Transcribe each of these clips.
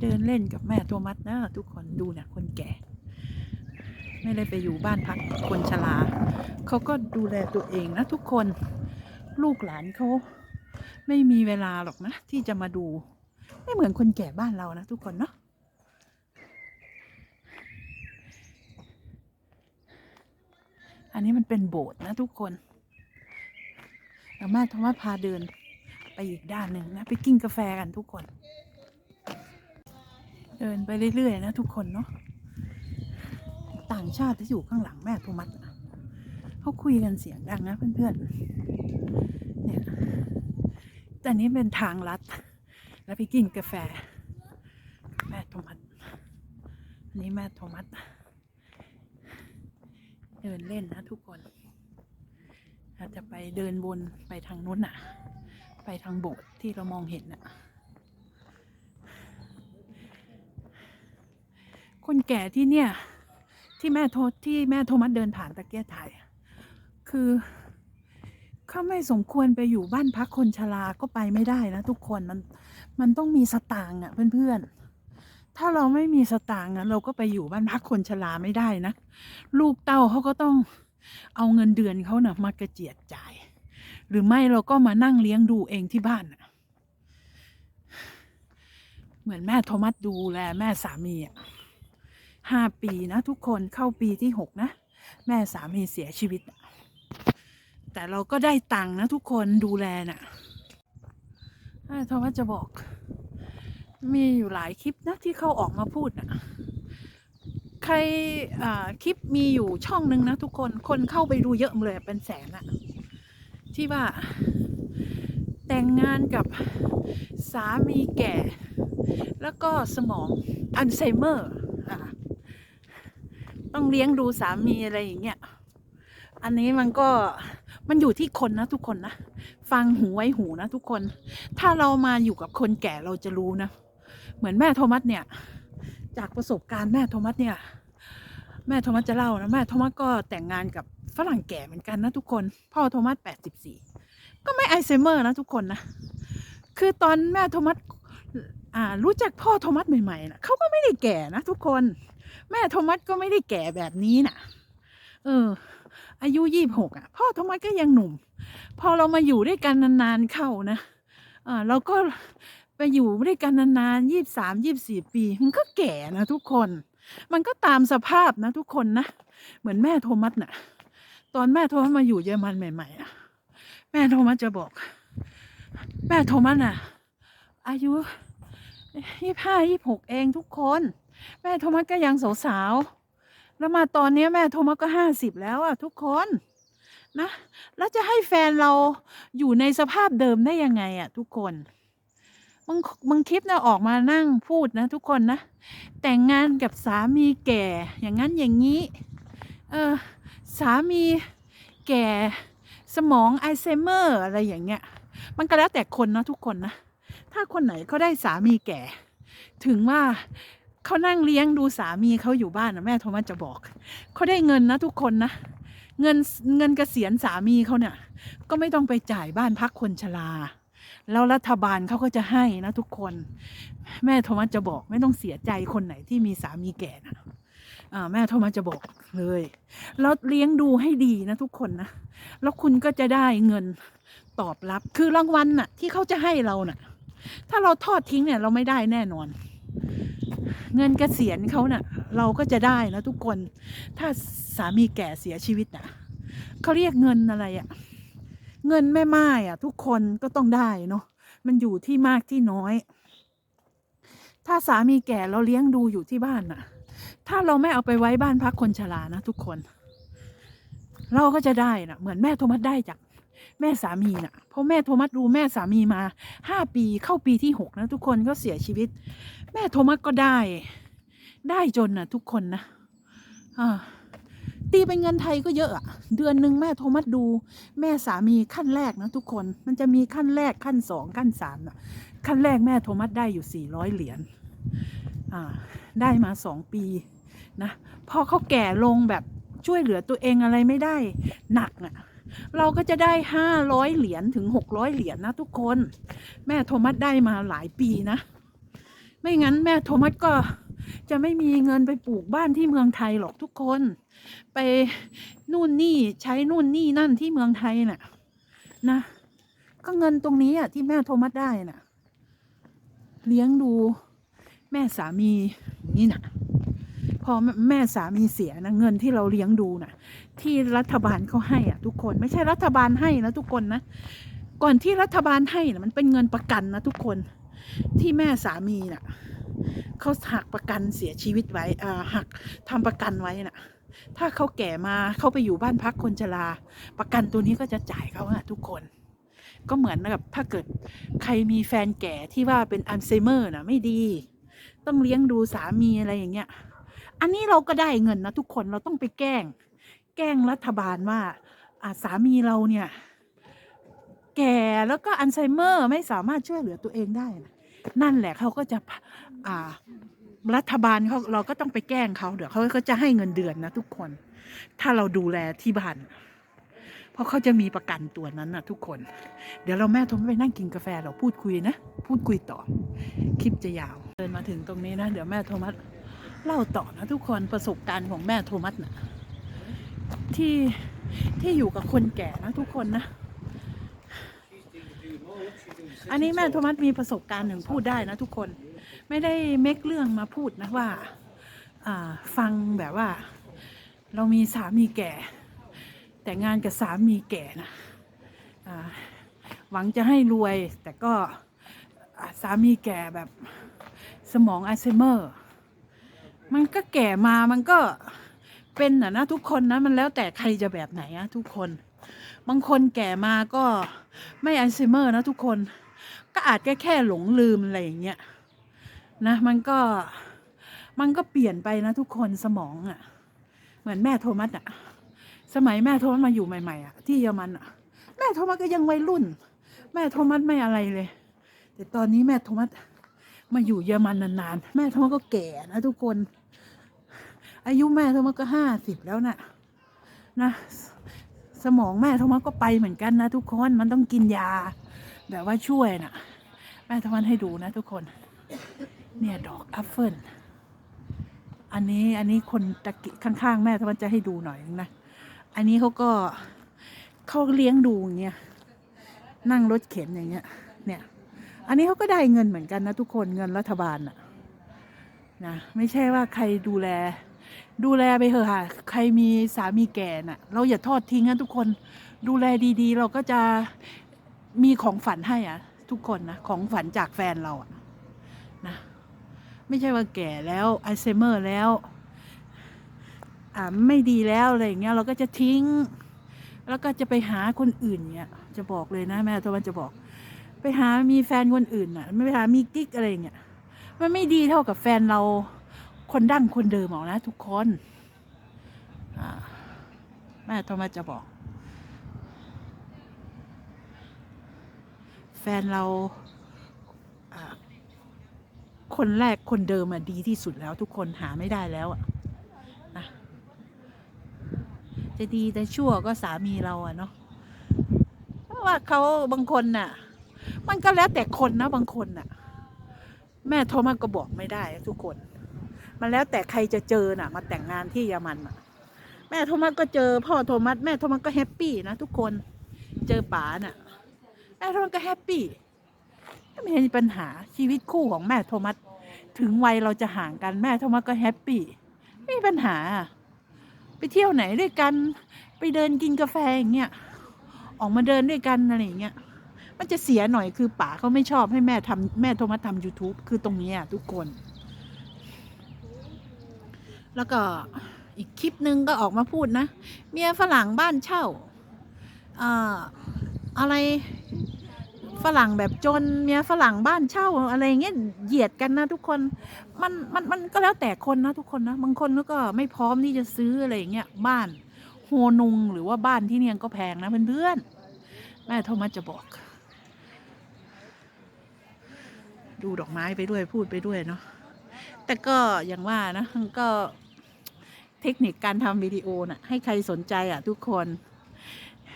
เดินเล่นกับแม่โทมัสนะทุกคนดูนะคนแก่ ไม่ได้ไปอยู่บ้านพักคนชราเขาก็ดูแลตัวเองนะทุกคนลูกหลานเขาไม่มีเวลาหรอกนะ ที่จะมาดู ไม่เหมือนคนแก่บ้านเรานะทุกคนเนาะอันนี้มันเป็นโบสถ์นะทุกคนเดี๋ยวแม่โทมัสพาเดินไปอีกด้านหนึ่งนะ ไปกินกาแฟกันทุกคน เดินไปเรื่อยๆนะทุกคนเนาะต่างชาติที่อยู่ข้างหลังแม่โทมัสน่ะเขาคุยกันเสียงดังนะเพื่อนๆเนี่ยแต่นนี้เป็นทางลัด แล้วไปกินกาแฟ แม่โทมัสอันนี้แม่โทมัสเดินเล่นนะทุกคนอาจจะไปเดินวนไปทางนู้นน่ะ ไปทางโบสถ์ที่เรามองเห็นน่ะ คนแก่ที่เนี่ย ที่แม่โทที่แม่โทมัสเดินผ่านตะเกียถ่ายคือเขาไม่สมควรไปอยู่บ้านพักคนชราก็ไปไม่ได้นะทุกคนมันมันต้องมีสตางค์อะเพื่อนๆ ถ้าเราไม่มีสตางค์อะเราก็ไปอยู่บ้านพักคนชราไม่ได้นะ ลูกเต้าเขาก็ต้องเอาเงินเดือนเขาเนะ่ะมากระเจียดจ่าย หรือไม่เราก็มานั่งเลี้ยงดูเองที่บ้านเหมือนแม่โทมัสดูแลแม่สามีอะ ห้าปีนะทุกคนเข้าปีที่หกนะ แม่สามีเสียชีวิต แต่เราก็ได้ตังค์นะทุกคนดูแลน่ะแม่โทมัสจะบอก มีอยู่หลายคลิปนะที่เขาออกมาพูดน่ะใครคลิปมีอยู่ช่องหนึ่งนะทุกคนคนเข้าไปดูเยอะเลยเป็นแสนอะที่ว่าแต่งงานกับสามีแก่ แล้วก็สมองอัลไซเมอร์อะ ต้องเลี้ยงดูสามีอะไรอย่างเงี้ย อันนี้มันก็มันอยู่ที่คนนะทุกคนนะ ฟังหูไว้หูนะทุกคน ถ้าเรามาอยู่กับคนแก่เราจะรู้นะ เหมือนแม่โทมัสเนี่ย จากประสบการณ์แม่โทมัสเนี่ย แม่โทมัสจะเล่านะแม่โทมัสก็แต่งงานกับฝรั่งแก่เหมือนกันนะทุกคน พ่อโทมัสแปดสิบสี่ก็ไม่ไอลไซเมอร์นะทุกคนนะ คือตอนแม่โทมัสอ่ารู้จักพ่อโทมัสใหม่ๆนะเขาก็ไม่ได้แก่นะทุกคน แม่โทมัสก็ไม่ได้แก่แบบนี้น่ะ เออ อายุยี่บหกอะ พ่อโทมัสก็ยังหนุ่ม พอเรามาอยู่ด้วยกันนานๆเข้านะอ่าเราก็ไปอยู่ด้วยกันนานๆยี่สามยี่สี่ปี มันก็แก่นะทุกคน มันก็ตามสภาพนะทุกคนนะ เหมือนแม่โทมัสน่ะ ตอนแม่โทมัสมาอยู่เยอรมันใหม่ๆอะ แม่โทมัสจะบอก แม่โทมัสน่ะ อายุยี่ห้ายี่หกเองทุกคน แม่โทมัสก็ยังสาวๆแล้วมาตอนนี้แม่โทมัสก็ห้าสิบแล้วอะทุกคนนะแล้วจะให้แฟนเราอยู่ในสภาพเดิมได้ยังไงอะทุกคนบางบางคลิปนะออกมานั่งพูดนะ ทุกคนนะ แต่งงานกับสามีแก่ อย่างนั้นอย่างนี้เออสามีแก่สมองไอลไซเมอร์อะไรอย่างเงี้ย มันก็แล้วแต่คนนะทุกคนนะ ถ้าคนไหนเขาได้สามีแก่ ถึงว่า เขานั่งเลี้ยงดูสามีเขาอยู่บ้านนะแม่โทมัสจะบอกเขาได้เงินนะทุกคนนะเงินเงินเกษียณสามีเขาเนี่ย ก็ไม่ต้องไปจ่ายบ้านพักคนชราแล้วรัฐบาลเขาก็จะให้นะทุกคน แม่โทมัสจะบอกไม่ต้องเสียใจคนไหนที่มีสามีแก่นะแม่โทมัสจะบอกเลยแล้วเลี้ยงดูให้ดีนะทุกคนนะแล้วคุณก็จะได้เงินตอบรับคือรางวัลน่ะ ที่เขาจะให้เราน่ะ ถ้าเราทอดทิ้งเนี่ยเราไม่ได้แน่นอน เงินเกษียณเขาน่ะ เราก็จะได้นะทุกคน ถ้าสามีแก่เสียชีวิตน่ะเขาเรียกเงินอะไรอะ่ะ เงินแม่ไม้อะ ทุกคนก็ต้องได้เนาะมันอยู่ที่มากที่น้อย ถ้าสามีแก่เราเลี้ยงดูอยู่ที่บ้านน่ะ ถ้าเราไม่เอาไปไว้บ้านพักคนชรานะทุกคน เราก็จะได้นะเหมือนแม่โทมัสได้จากแม่สามีน่ะเพราะแม่โทมัสดูแม่สามีมาห้าปีเข้าปีที่หกนะทุกคนก็เสียชีวิต แม่โทมัสก็ได้ ได้จนนะทุกคนนะอ่าตีเป็นเงินไทยก็เยอะอะเดือนหนึ่งแม่โทมัสดู แม่สามีขั้นแรกนะทุกคน มันจะมีขั้นแรกขั้นสองขั้นสามนะขั้นแรกแม่โทมัสได้อยู่สี่ร้อยเหรียญอ่า ได้มาสองปีนะพอเขาแก่ลงแบบช่วยเหลือตัวเองอะไรไม่ได้ หนักอะ่ะ เราก็จะได้ห้าร้อยเหรียญถึงหกร้อยเหรียญนะทุกคน แม่โทมัสได้มาหลายปีนะ ไม่งั้นแม่โทมัสก็จะไม่มีเงินไปปลูกบ้านที่เมืองไทยหรอกทุกคน ไปนู่นนี่ใช้นู่นนี่นั่นที่เมืองไทยน่ะ นะ ก็เงินตรงนี้อะที่แม่โทมัสได้น่ะ เลี้ยงดูแม่สามีนี่น่ะ พอแม่สามีเสียนะเงินที่เราเลี้ยงดูน่ะ ที่รัฐบาลเขาให้อะ ทุกคนไม่ใช่รัฐบาลให้นะทุกคนนะก่อนที่รัฐบาลให้นะมันเป็นเงินประกันนะทุกคน ที่แม่สามีน่ะเขาหักประกันเสียชีวิตไว้อ่าหักทำประกันไว้น่ะ ถ้าเขาแก่มาเขาไปอยู่บ้านพักคนชรา ประกันตัวนี้ก็จะจ่ายเขาอะทุกคน ก็เหมือนกับถ้าเกิดใครมีแฟนแก่ที่ว่าเป็นอัลไซเมอร์น่ะไม่ดี ต้องเลี้ยงดูสามีอะไรอย่างเงี้ย อันนี้เราก็ได้เงินนะทุกคนเราต้องไปแกล้ง แกล้งรัฐบาลว่าสามีเราเนี่ย แก่แล้วก็อัลไซเมอร์ไม่สามารถช่วยเหลือตัวเองได้นะนั่นแหละเขาก็จะอ่ารัฐบาลเขาเราก็ต้องไปแกล้งเขาเดี๋ยวเขาก็จะให้เงินเดือนนะทุกคน ถ้าเราดูแลที่บ้าน เพราะเขาจะมีประกันตัวนั้นนะทุกคน เดี๋ยวเราแม่ทมไปนั่งกินกาแฟเราพูดคุยนะ พูดคุยต่อ คลิปจะยาว เดินมาถึงตรงนี้นะ เดี๋ยวแม่โทมัสเล่าต่อนะทุกคนประสบการณ์ของแม่โทมัสนะที่ที่อยู่กับคนแก่นะทุกคนนะ อันนี้แม่โทมัสมีประสบการณ์หนึ่งพูดได้นะทุกคน ไม่ได้เมคเรื่องมาพูดนะว่าฟังแบบว่า เรามีสามีแก่ แต่งงานกับสามีแก่นะหวังจะให้รวย แต่ก็สามีแก่แบบสมองอัลไซเมอร์ มันก็แก่มามันก็เป็นนะนะทุกคนนะมันแล้วแต่ใครจะแบบไหนอะทุกคน บางคนแก่มาก็ไม่อัลไซเมอร์นะทุกคน ก็อาจแค่แค่หลงลืมอะไรอย่างเงี้ยนะมันก็มันก็เปลี่ยนไปนะทุกคนสมองอะ่ะ เหมือนแม่โทมัสอะ่ะ สมัยแม่โทมัสมาอยู่ใหม่ๆอะ่ะ ที่เยอรมันอะ่ะ แม่โทมัสก็ยังวัยรุ่น แม่โทมัสไม่อะไรเลย แต่ตอนนี้แม่โทมัสมาอยู่เยอรมันนานๆ แม่โทมัสก็แก่นะทุกคน อายุแม่โทมัสก็ห้าสิบแล้วนะ่ะนะ สมองแม่ทมัสก็ไปเหมือนกันนะทุกคนมันต้องกินยา แบบว่าช่วยน่ะ แม่ทมัสให้ดูนะทุกคน เนี่ยดอกแอปเฟิลอันนี้อันนี้คนตะกิข้างๆ แม่ทมันจะให้ดูหน่อยนะ อันนี้เขาก็เขาเลี้ยงดูอย่างเงี้ยนั่งรถเข็นอย่างเงี้ย เนี่ย อันนี้เขาก็ได้เงินเหมือนกันนะทุกคนเงินรัฐบาลน่ะนะไม่ใช่ว่าใครดูแล ดูแลไปเถอะค่ะ ใครมีสามีแก่น่ะ เราอย่าทอดทิ้งนะทุกคน ดูแลดีๆ เราก็จะมีของฝันให้อะทุกคนนะของฝันจากแฟนเราอะนะไม่ใช่ว่าแก่แล้วอัลไซเมอร์แล้วอ่าไม่ดีแล้วอะไรอย่างเงี้ยเราก็จะทิ้ง แล้วก็จะไปหาคนอื่นเงี้ยจะบอกเลยนะแม่ทวันจะบอก ไปหามีแฟนคนอื่นอะ ไม่ไปหามีกิ๊กอะไรอย่างเงี้ยมันไม่ดีเท่ากับแฟนเรา คนดั้งคนเดิมหรอกนะ ทุกคนแม่โทมัสจะบอก แฟนเราคนแรกคนเดิมอะดีที่สุดแล้วทุกคนหาไม่ได้แล้วอะนะจะดีแต่ชั่วก็สามีเราอะเนาะเพราะว่าเขาบางคนน่ะ มันก็แล้วแต่คนนะบางคนน่ะ แม่โทรมัสก็บอกไม่ได้ทุกคน มันแล้วแต่ใครจะเจอน่ะ มาแต่งงานที่เยอรมันแม่โทมัสก็เจอ พ่อโทมัสแม่โทมัสก็แฮปปี้นะทุกคนเจอป๋าน่ะแม่โทมัสก็แฮปปี้ไม่เห็นมีปัญหาชีวิตคู่ของแม่โทมัสถึงวัยเราจะห่างกันแม่โทมัสก็แฮปปี้ไม่มีปัญหา ไปเที่ยวไหนด้วยกัน ไปเดินกินกาแฟอย่างเงี้ยออกมาเดินด้วยกันอะไรอย่างเงี้ยมันจะเสียหน่อยคือป๋าเขาไม่ชอบให้แม่ทำแม่โทมัสทำ YouTube คือตรงนี้อะทุกคน แล้วก็อีกคลิปหนึ่งก็ออกมาพูดนะ เมียฝรั่งบ้านเช่าอ่าอะไรฝรั่งแบบจนเมียฝรั่งบ้านเช่าอะไรเงี้ยเหยียดกันนะทุกคนมันมันมันก็แล้วแต่คนนะทุกคนนะบางคนก็ไม่พร้อมที่จะซื้ออะไรเงี้ยบ้านโฮนุงหรือว่าบ้านที่เนี่ยก็แพงนะเพื่อนๆแม่โทมัสจะบอก ดูดอกไม้ไปด้วยพูดไปด้วยเนาะ แต่ก็อย่างว่านะมันก็เทคนิคการทำวิดีโอน่ะ ให้ใครสนใจอะ ทุกคน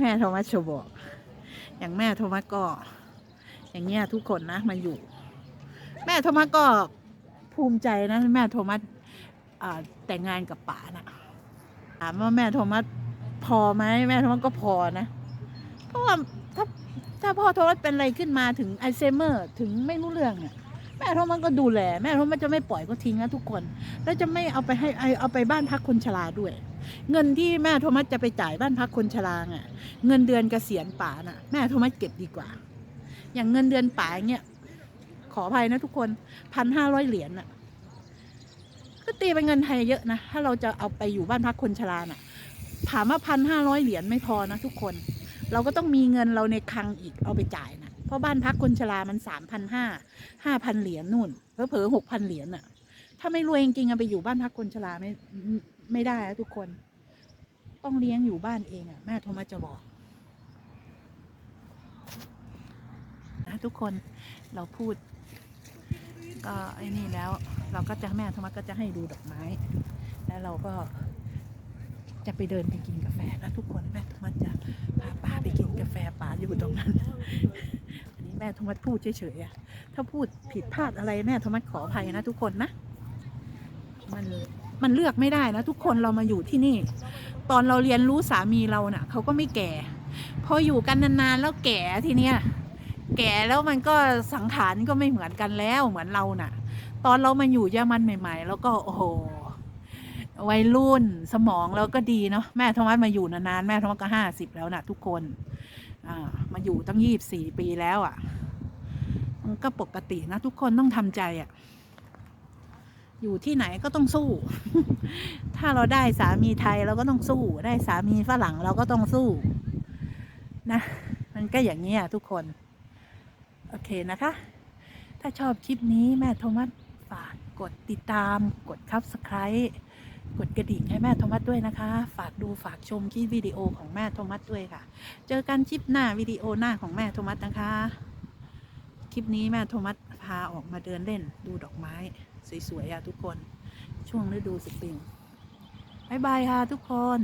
แม่โทมัสจะบอก อย่างแม่โทมัสก็ อย่างเงี้ยทุกคนนะมาอยู่ แม่โทมัสก็ภูมิใจนะ แม่โทมัสแต่งงานกับป๋านะถามว่าแม่โทมัสพอไหมแม่โทมัสก็พอนะเพราะว่าถ้าถ้าพ่อโทมัสเป็นอะไรขึ้นมาถึงไอลไซเมอร์ ถึงไม่รู้เรื่องเนี่ย แม่โทมัสก็ดูแล แม่โทมัสจะไม่ปล่อยก็ทิ้งนะทุกคน แล้วจะไม่เอาไปให้เอาไปบ้านพักคนชราด้วย เงินที่แม่โทมัสจะไปจ่ายบ้านพักคนชราอะเงินเดือนเกษียณป๋าน่ะ แม่โทมัสเก็บดีกว่า อย่างเงินเดือนป๋าเนี่ยขออภัยนะทุกคนพันห้าร้อยเหรียญน่ะก็ตีเป็นเงินไทยเยอะนะ ถ้าเราจะเอาไปอยู่บ้านพักคนชราน่ะ ถามว่าพันห้าร้อยเหรียญไม่พอนะทุกคน เราก็ต้องมีเงินเราในคลังอีกเอาไปจ่ายนะ เพราะบ้านพักคนชรามันสามพันห้าห้าพันเหรียญนู่นเผลอๆหกพันเหรียญน่ะถ้าไม่รวยจริงๆอะไปอยู่บ้านพักคนชราไม่ไม่ได้นะทุกคน ต้องเลี้ยงอยู่บ้านเองอะแม่โทรมาจะบอกนะทุกคนเราพูด ก็ไอ้นี่แล้ว เราก็จะแม่โทรมาก็จะให้ดูดอกไม้ แล้วเราก็จะไปเดินไปกินกาแฟนะทุกคนแม่โทมัสจะพาป้าไปกินกาแฟป้าอยู่ตรงนั้น แม่โทมัสพูดเฉยๆถ้าพูดผิดพลาดอะไรแม่โทมัสขออภัยนะทุกคนนะ มันมันเลือกไม่ได้นะ ทุกคนเรามาอยู่ที่นี่ ตอนเราเรียนรู้สามีเราเน่ะเขาก็ไม่แก่ พออยู่กันนานๆแล้วแก่ทีเนี้ยแก่แล้วมันก็สังขารก็ไม่เหมือนกันแล้วเหมือนเราน่ะ ตอนเรามาอยู่เยอรมันใหม่ ๆ แล้วก็โอ้โหวัยรุ่นสมองเราก็ดีเนาะแม่โทมัสมาอยู่นานๆแม่โทมัสก็ห้าสิบแล้วนะทุกคน มาอยู่ตั้งยี่บสี่ปีแล้วอะ่ะ มันก็ปกตินะ ทุกคนต้องทำใจอะ่ะ อยู่ที่ไหนก็ต้องสู้ ถ้าเราได้สามีไทยเราก็ต้องสู้ ได้สามีฝรั่งเราก็ต้องสู้ นะ มันก็อย่างนี้อะทุกคน โอเคนะคะ ถ้าชอบคลิปนี้แม่โทมัสฝากกดติดตามกดคับสไคร b ์ กดกระดิ่งให้แม่โทมัสด้วยนะคะ ฝากดูฝากชมคลิปวิดีโอของแม่โทมัสด้วยค่ะ เจอกันคลิปหน้าวิดีโอหน้าของแม่โทมัสนะคะ คลิปนี้แม่โทมัสพาออกมาเดินเล่นดูดอกไม้ สวยๆอะทุกคน ช่วงฤดูสปริงบายบายค่ะทุกคน